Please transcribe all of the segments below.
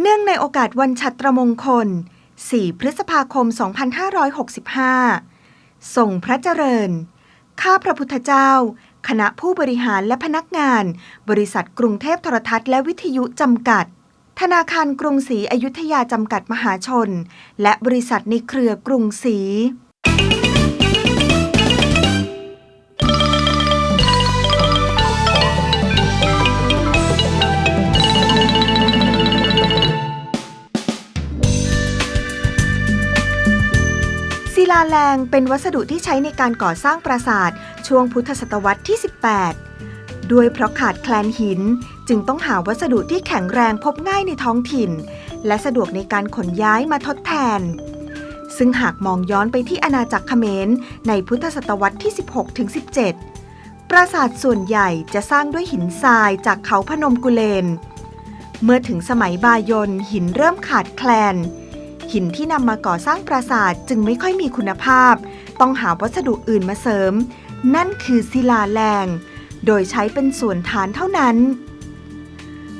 เนื่องในโอกาสวันชัตรมงคล 4 พฤษภาคม 2565 ส่งพระเจริญ ข้าพระพุทธเจ้า คณะผู้บริหารและพนักงาน บริษัทกรุงเทพโทรทัศน์และวิทยุจำกัด ธนาคารกรุงศรีอยุธยาจำกัดมหาชน และบริษัทในเครือกรุงศรี ศิลาแรงเป็นวัสดุที่ใช้ในการก่อสร้างปราสาทช่วงพุทธศตวรรษที่ 18 ด้วยเพราะขาดแคลนหินจึงต้องหาวัสดุที่แข็งแรงพบง่ายในท้องถิ่น และสะดวกในการขนย้ายมาทดแทน ซึ่งหากมองย้อนไปที่อาณาจักรเขมรในพุทธศตวรรษที่ 16ถึง17 ปราสาทส่วนใหญ่จะสร้างด้วยหินทรายจากเขาพนมกุเลน เมื่อถึงสมัยบายนหินเริ่มขาดแคลน หินที่นำมาก่อสร้างปราสาทจึงไม่ค่อยมีคุณภาพ ต้องหาวัสดุอื่นมาเสริม นั่นคือศิลาแรง โดยใช้เป็นส่วนฐานเท่านั้น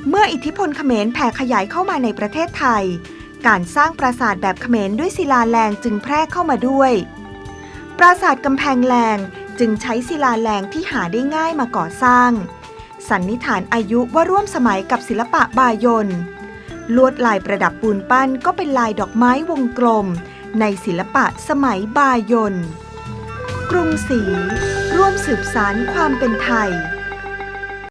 เมื่ออิทธิพลเขมรแผ่ขยายเข้ามาในประเทศไทย การสร้างปราสาทแบบเขมรด้วยศิลาแรงจึงแพร่เข้ามาด้วย ปราสาทกำแพงแรงจึงใช้ศิลาแรงที่หาได้ง่ายมาก่อสร้าง สันนิษฐานอายุว่าร่วมสมัยกับศิลปะบายน ลวดลายประดับปูนปั้นก็เป็นลายดอกไม้วงกลม ในศิลปะสมัยบายน กรุงศรีร่วมสืบสารความเป็นไทย